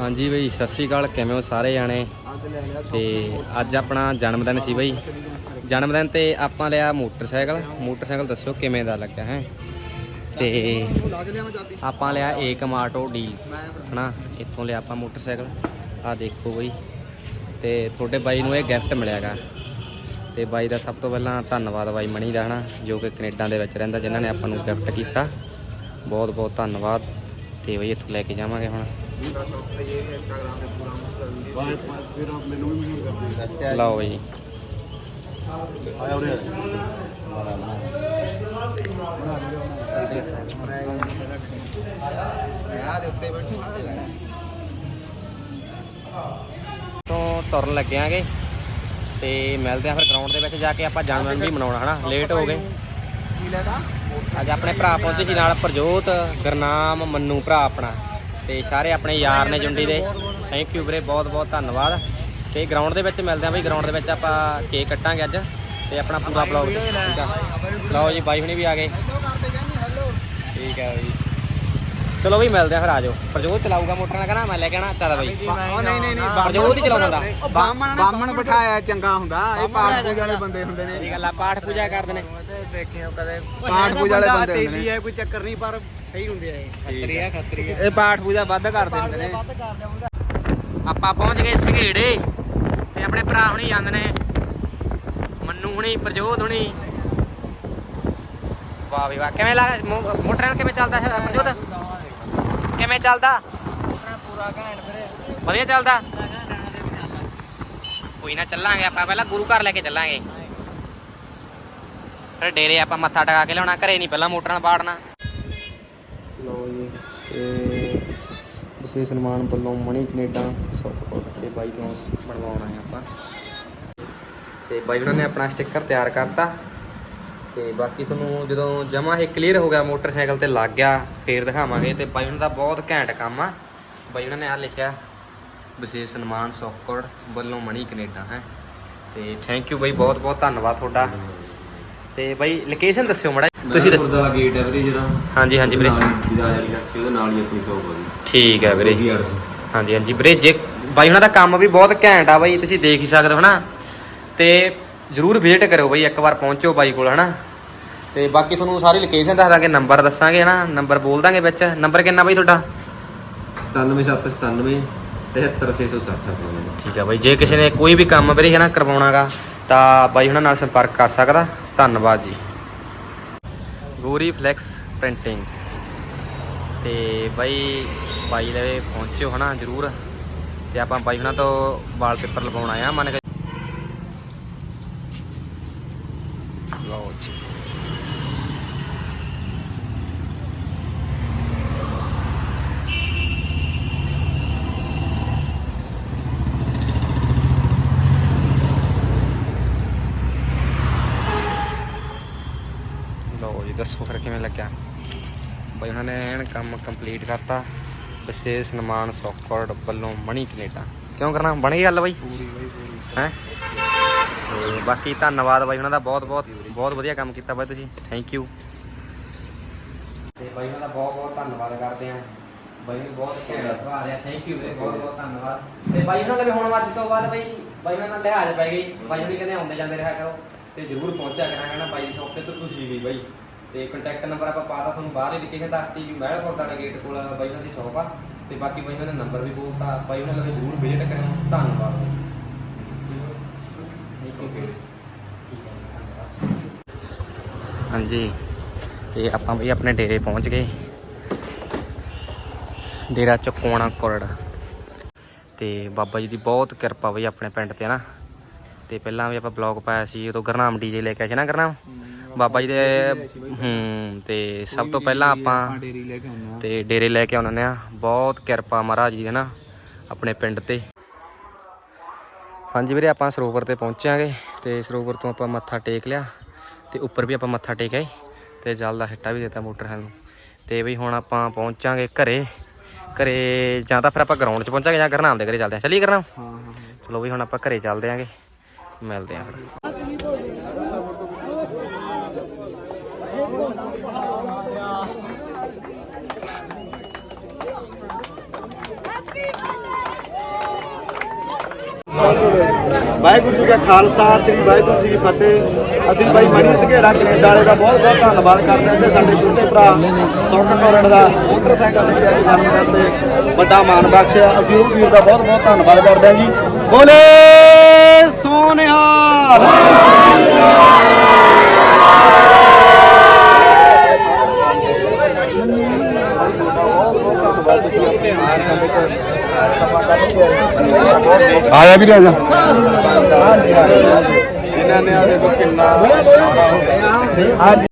ਹਾਂਜੀ ਬਈ ਸਤਿ ਸ਼੍ਰੀ ਅਕਾਲ ਕਿਵੇਂ ਹੋ ਸਾਰੇ ਜਾਣੇ? ਤੇ ਅੱਜ ਆਪਣਾ ਜਨਮ ਦਿਨ ਸੀ ਬਈ। ਜਨਮ ਦਿਨ ਤੇ ਆਪਾਂ ਲਿਆ ਮੋਟਰਸਾਈਕਲ। ਮੋਟਰਸਾਈਕਲ ਦੱਸਿਓ ਕਿਵੇਂ ਦਾ ਲੱਗਿਆ ਹੈ? ਤੇ ਆਪਾਂ ਲਿਆ ਏਕ ਮਾਟੋ ਡੀਲ ਹਨਾ? ਇੱਥੋਂ ਲਿਆ ਆਪਾਂ ਮੋਟਰਸਾਈਕਲ। ਆ ਦੇਖੋ ਬਈ। ਤੇ ਤੁਹਾਡੇ ਬਾਈ ਨੂੰ ਇਹ ਗਿਫਟ ਮਿਲਿਆਗਾ। ਤੇ ਬਾਈ ਦਾ ਸਭ ਤੋਂ ਪਹਿਲਾਂ ਧੰਨਵਾਦ ਬਾਈ ਮਣੀ ਦਾ ਹਨਾ? ਜੋ ਕਿ ਕੈਨੇਡਾ ਦੇ ਵਿੱਚ ਰਹਿੰਦਾ ਜਿਨ੍ਹਾਂ ਨੇ ਆਪਾਂ ਨੂੰ ਗਿਫਟ ਕੀਤਾ। ਬਹੁਤ ਬਹੁਤ ਧੰਨਵਾਦ। ਤੇ ਬਈ ਇੱਥੋਂ ਲੈ ਕੇ ਜਾਵਾਂਗੇ ਹੁਣ। ਲਓ ਬਈ। ਤੋਂ ਤੁਰਨ ਲੱਗਿਆਂਗੇ ਤੇ ਮਿਲਦੇ ਆ ਫਿਰ ਗਰਾਊਂਡ ਦੇ ਵਿੱਚ ਜਾ ਕੇ ਆਪਾਂ ਜਨਮ ਵੀ ਮਨਾਉਣਾ, ਹਨਾ? ਲੇਟ ਹੋ ਗਏ। ਅੱਜ ਆਪਣੇ ਭਰਾ ਪਹੁੰਚੇ ਸੀ ਨਾਲ ਪ੍ਰਜੋਤ, ਗਰਨਾਮ, ਮੰਨੂ ਭਰਾ ਆਪਣਾ। ਤੇ ਸਾਰੇ ਆਪਣੇ ਯਾਰ ਨੇ ਜੁੰਡੀ ਦੇ। ਥੈਂਕ ਯੂ ਵੀਰੇ, ਬਹੁਤ ਬਹੁਤ ਧੰਨਵਾਦ। ਤੇ ਗਰਾਊਂਡ ਦੇ ਵਿੱਚ ਮਿਲਦੇ ਆ ਬਈ ਗਰਾਊਂਡ ਦੇ ਵਿੱਚ ਆਪਾਂ ਕੇਕ ਕੱਟਾਂਗੇ ਅੱਜ। ਤੇ ਆਪਣਾ ਪੂਰਾ ਬਲੌਗ ਠੀਕ ਆ। ਲਓ ਜੀ, ਬਾਈ ਹੁਣੀ ਵੀ ਆ ਗਏ। ਠੀਕ ਆ ਬਈ ਚਲੋ ਵੀ ਮਿਲਦੇ ਆ ਫਿਰ ਆਜੋ ਪ੍ਰਜੋਤ ਚਲਾਊਗਾ ਮੋਟਰ ਨਾਲ ਕਹਣਾ ਮੈਂ ਲੈ ਕੇ ਆਣਾ ਚੱਲ ਬਈ। ਨਹੀਂ ਨਹੀਂ ਨਹੀਂ ਪ੍ਰਜੋਤ ਹੀ ਚਲਾਉਂਦਾ ਬਾਮਣ ਬਿਠਾਇਆ ਚੰਗਾ ਹੁੰਦਾ ਇਹ ਪਾਠ ਪੂਜਾ ਵਾਲੇ ਬੰਦੇ ਹੁੰਦੇ ਨੇ ਇਹ ਗੱਲ ਆ ਪਾਠ ਪੂਜਾ ਕਰਦੇ ਨੇ। ਦੇਖਿਓ ਕਦੇ। ਪਾਠ ਪੂਜਾ ਵਾਲੇ ਬੰਦੇ ਹੁੰਦੇ ਨੇ। ਹੈ ਕੋਈ ਚੱਕਰ ਨਹੀਂ ਪਰ ਸਹੀ ਹੁੰਦੇ ਆ ਇਹ। ਖੱਤਰੀ ਆ, ਖੱਤਰੀ ਇਹ ਪਾਠ ਪੂਜਾ ਵੱਧ ਕਰਦੇ ਹੁੰਦੇ ਨੇ। ਆਪਾਂ ਪਹੁੰਚ ਗਏ ਸਘੇੜੇ ਤੇ ਆਪਣੇ ਭਰਾ ਹੁਣੀ ਜਾਂਦੇ ਨੇ। ਮੰਨੂ ਹੁਣੀ ਪ੍ਰਜੋਤ ਹੁਣੀ। ਵਾਹ ਵੀ ਵਾਹ ਕਿਵੇਂ ਲੱਗ ਮੋਟਰ ਨਾਲ ਕਿਵੇਂ ਚੱਲਦਾ ਹੈ ਪ੍ਰਜੋਤ? ਕਿਵੇਂ ਚੱਲਦਾ? ਪੂਰਾ ਘੈਂਟ ਵੀਰੇ। ਵਧੀਆ ਚੱਲਦਾ? ਕੋਈ ਨਾ ਚੱਲਾਂਗੇ ਆਪਾਂ ਪਹਿਲਾਂ ਗੁਰੂ ਘਰ ਲੈ ਕੇ ਚੱਲਾਂਗੇ। ਫਿਰ ਡੇਰੇ ਆਪਾਂ ਮੱਥਾ ਟਿਕਾ ਕੇ ਲਿਆਉਣਾ ਘਰੇ ਨਹੀਂ ਪਹਿਲਾਂ ਮੋਟਰ ਨਾਲ ਬਾੜਨਾ ਲੋ ਜੀ ਤੇ ਵਿਸ਼ੇਸ਼ ਸਨਮਾਨ ਵੱਲੋਂ ਮਣੀ ਕੈਨੇਡਾ ਸੌਟ ਤੇ ਬਾਈ ਤੋਂ ਬਣਵਾਉਣਾ ਹੈ ਆਪਾਂ। ਤੇ ਬਾਈ ਉਹਨਾਂ ਨੇ ਆਪਣਾ ਸਟicker ਤਿਆਰ ਕਰਤਾ। ਤੇ ਬਾਕੀ ਤੁਹਾਨੂੰ ਜਦੋਂ ਜਮਾ ਇਹ ਕਲੀਅਰ ਹੋ ਗਿਆ ਮੋਟਰਸਾਈਕਲ ਤੇ ਲੱਗ ਗਿਆ ਫੇਰ ਦਿਖਾਵਾਂਗੇ। ਤੇ ਬਾਈ ਉਹਨਾਂ ਦਾ ਬਹੁਤ ਘੈਂਟ ਕੰਮ ਆ। ਬਾਈ ਉਹਨਾਂ ਨੇ ਆ ਲਿਖਿਆ ਵਿਸ਼ੇਸ਼ ਸਨਮਾਨ ਸੌਕੜ ਵੱਲੋਂ ਮਣੀ ਕੈਨੇਡਾ ਹੈ। ਤੇ ਥੈਂਕ ਯੂ ਬਾਈ ਬਹੁਤ ਬਹੁਤ ਧੰਨਵਾਦ ਤੁਹਾਡਾ। ਤੇ ਬਾਈ ਲੋਕੇਸ਼ਨ ਦੱਸਿਓ ਮੜਾ ਤੁਸੀਂ ਦੱਸੋ ਦਾ ਗੇਟ ਹੈ ਵੀਰੇ ਜਿਹੜਾ। ਹਾਂਜੀ ਹਾਂਜੀ ਵੀਰੇ। ਉਹਦੇ ਨਾਲ ਹੀ ਆਪਣੀ ਸ਼ੌਪ ਹੈ ਠੀਕ ਹੈ ਵੀਰੇ। ਹਾਂਜੀ ਹਾਂਜੀ। ਵੀਰੇ ਜੇ ਬਾਈ ਉਹਨਾਂ ਦਾ ਕੰਮ ਵੀ ਬਹੁਤ ਘੈਂਟ ਆ ਬਾਈ ਤੁਸੀਂ ਦੇਖ ਹੀ ਸਕਦੇ ਹੋ ਹਨਾ ਤੇ ਜਰੂਰ ਵਿਜ਼ਿਟ ਕਰਿਓ ਬਾਈ ਇੱਕ ਵਾਰ ਪਹੁੰਚੋ ਬਾਈ ਕੋਲ ਹਨਾ? ਤੇ ਬਾਕੀ ਤੁਹਾਨੂੰ ਸਾਰੀ ਲੋਕੇਸ਼ਨ ਦੱਸ ਦਾਂਗੇ ਨੰਬਰ ਦੱਸਾਂਗੇ ਹਨਾ? ਨੰਬਰ ਬੋਲ ਦਾਂਗੇ ਵਿੱਚ। ਨੰਬਰ ਕਿੰਨਾ ਬਾਈ ਤੁਹਾਡਾ? 97797 73660 ਆਪਣਾ ਠੀਕ ਆ ਬਾਈ ਜੇ ਕਿਸੇ ਨੇ ਕੋਈ ਵੀ ਕੰਮ ਵੀਰੇ ਹਨਾ ਕਰਵਾਉਣਾਗਾ ਤਾਂ ਬਾਈ ਉਹਨਾਂ ਨਾਲ ਸੰਪਰਕ ਕਰ ਸਕਦਾ। ਧੰਨਵਾਦ ਜੀ। ਗੋਰੀ ਫਲੈਕਸ ਪ੍ਰਿੰਟਿੰਗ ਤੇ ਬਾਈ ਬਾਈ ਲਵੇ ਪਹੁੰਚਿਓ ਹਨਾ ਜਰੂਰ। ਤੇ ਆਪਾਂ ਬਾਈ ਉਹਨਾਂ ਤੋਂ ਵਾਲਪੇਪਰ ਲਵਾਉਣ ਆਇਆ ਮੰਨ ਕੇ ਲਓ ਜੀ ਲਓ ਜੀ ਦੱਸੋ ਫਿਰ ਕਿਵੇਂ ਲੱਗਿਆ? ਬਾਈ ਉਹਨਾਂ ਨੇ ਐਨ ਕੰਮ ਕੰਪਲੀਟ ਕਰਤਾ। ਵਿਸ਼ੇਸ਼ ਸਨਮਾਨ ਸੌਕੜ ਵੱਲੋਂ ਮਣੀ ਕੈਨੇਡਾ। ਕਿਉਂ ਕਰਨਾ? ਬਣ ਗਈ ਗੱਲ ਬਾਈ? ਪੂਰੀ ਬਾਈ ਪੂਰੀ। ਹੈ? ਤੇ ਬਾਕੀ ਧੰਨਵਾਦ ਬਾਈ ਉਹਨਾਂ ਦਾ ਬਹੁਤ ਬਹੁਤ ਬਹੁਤ ਵਧੀਆ ਕੰਮ ਕੀਤਾ ਬਾਈ ਤੁਸੀਂ। ਥੈਂਕ ਯੂ ਤੇ ਬਾਈ ਉਹਨਾਂ ਦਾ ਬਹੁਤ ਬਹੁਤ ਧੰਨਵਾਦ ਕਰਦੇ ਆਂ ਬਾਈ ਨੂੰ ਬਹੁਤ ਘੈਂਟ ਸੁਭਾਅ ਰਿਹਾ। ਥੈਂਕ ਯੂ ਵੀਰੇ ਬਹੁਤ ਬਹੁਤ ਧੰਨਵਾਦ। ਤੇ ਬਾਈ ਉਹਨਾਂ ਦੇ ਹੁਣ ਅੱਜ ਤੋਂ ਬਾਅਦ ਬਾਈ ਬਾਈ ਉਹਨਾਂ ਨਾਲ ਲਿਹਾਜ਼ ਪੈ ਗਈ। ਬਾਈ ਹੁਣੀ ਕਹਿੰਦੇ ਆਉਂਦੇ ਜਾਂਦੇ ਰਿਹਾ ਕਰੋ। ਤੇ ਜਰੂਰ ਪਹੁੰਚਿਆ ਕਰਾਂਗਾ ਨਾ ਬਾਈ ਦੀ ਸ਼ੌਪ ਤੇ ਤੇ ਤੁਸੀਂ ਵੀ ਬਾਈ। ਤੇ ਕੰਟੈਕਟ ਨੰਬਰ ਆਪਾਂ ਪਾਤਾ ਤੁਹਾਨੂੰ ਬਾਹਰ ਹੀ ਦੱਸਤੀ ਜੀ ਮਹਿਲ ਕੋਲ ਗੇਟ ਕੋਲ ਬਾਈ ਉਹਨਾਂ ਦੀ ਸ਼ੌਪ ਆ, ਤੇ ਬਾਕੀ ਬਾਈ ਉਹਨਾਂ ਨੇ ਨੰਬਰ ਵੀ ਬੋਲਤਾ, ਬਾਈ ਉਹਨਾਂ ਲਵੇ ਜਰੂਰ ਵਿਜ਼ਿਟ ਕਰਿਓ, ਧੰਨਵਾਦ। ਹਾਂਜੀ, ਤੇ ਆਪਾਂ ਵੀ ਆਪਣੇ ਡੇਰੇ ਪਹੁੰਚ ਗਏ। ਡੇਰਾ ਚਕੋਣਾ ਕੋਰੜ। ਤੇ ਬਾਬਾ ਜੀ ਦੀ ਬਹੁਤ ਕਿਰਪਾ ਬਈ ਆਪਣੇ ਪਿੰਡ ਤੇ ਨਾ। ਤੇ ਪਹਿਲਾਂ ਵੀ ਆਪਾਂ ਬਲੌਗ ਪਾਇਆ ਸੀ, ਉਦੋਂ ਗਰਨਾਮ ਡੀਜੇ ਲੈ ਕੇ ਆਏ ਸੀ ਨਾ ਗਰਨਾਮ? ਬਾਬਾ ਜੀ ਦੇ ਹੂੰ ਤੇ ਸਭ ਤੋਂ ਪਹਿਲਾਂ ਆਪਾਂ ਡੇਰੀ ਲੈ ਕੇ ਆਉਂਦੇ ਤੇ ਡੇਰੇ ਲੈ ਕੇ ਆਉਂਦੇ ਆ ਬਹੁਤ ਕਿਰਪਾ ਮਹਾਰਾਜ ਜੀ ਦੀ ਨਾ ਆਪਣੇ ਪਿੰਡ ਤੇ। ਹਾਂਜੀ ਵੀਰੇ ਆਪਾਂ ਸਰੋਵਰ ਤੇ ਪਹੁੰਚਾਂਗੇ ਤੇ ਸਰੋਵਰ ਤੋਂ ਆਪਾਂ ਮੱਥਾ ਟੇਕ ਲਿਆ ਤੇ ਉੱਪਰ ਵੀ ਆਪਾਂ ਮੱਥਾ ਟੇਕ ਆਏ ਤੇ ਜਲ ਦਾ ਹਿੱਟਾ ਵੀ ਦਿੱਤਾ ਮੋਟਰ ਨੂੰ ਤੇ ਵੀ ਹੁਣ ਆਪਾਂ ਪਹੁੰਚਾਂਗੇ ਘਰੇ। ਘਰੇ ਜਾਂ ਤਾਂ ਫਿਰ ਆਪਾਂ ਗਰਾਊਂਡ 'ਚ ਪਹੁੰਚਾਂਗੇ ਜਾਂ ਗਰਨਾਮ ਦੇ ਘਰੇ ਚੱਲਦੇ ਆ। ਚੱਲੀਏ ਗਰਨਾਮ? ਹਾਂ ਹਾਂ ਚਲੋ ਵੀ ਹੁਣ ਆਪਾਂ ਘਰੇ ਚੱਲਦੇ ਆਂਗੇ। ਮਿਲਦੇ ਆਂ ਫਿਰ। ਵਾਹਿਗੁਰੂ ਜੀ ਕਾ ਖਾਲਸਾ, ਸ੍ਰੀ ਵਾਹਿਗੁਰੂ ਜੀ ਕੀ ਫਤਿਹ। ਅਸੀਂ ਭਾਈ ਮਣੀ ਸੰਘੇੜਾ ਕੈਨੇਡਾ ਵਾਲੇ ਦਾ ਬਹੁਤ ਬਹੁਤ ਧੰਨਵਾਦ ਕਰਦੇ ਹਾਂ ਕਿ ਸਾਡੇ ਛੋਟੇ ਭਰਾ ਸੁੱਖ ਕੋਰੜ ਦਾ ਮੋਟਰਸਾਈਕਲ ਲੈ ਕੇ ਅੱਜ ਜਨਮ ਦਿਨ ਤੇ ਵੱਡਾ ਮਾਣ ਬਖਸ਼ਿਆ ਅਸੀਂ ਉਹ ਵੀਰ ਦਾ ਬਹੁਤ ਬਹੁਤ ਧੰਨਵਾਦ ਕਰਦੇ ਹਾਂ ਜੀ। ਬੋਲੇ ਸੋਨਿਹਾਲ। ਆਇਆ ਵੀ ਰਾਜਾ ਜਿਨ੍ਹਾਂ ਨੇ ਆ ਦੇਖੋ ਕਿੰਨਾ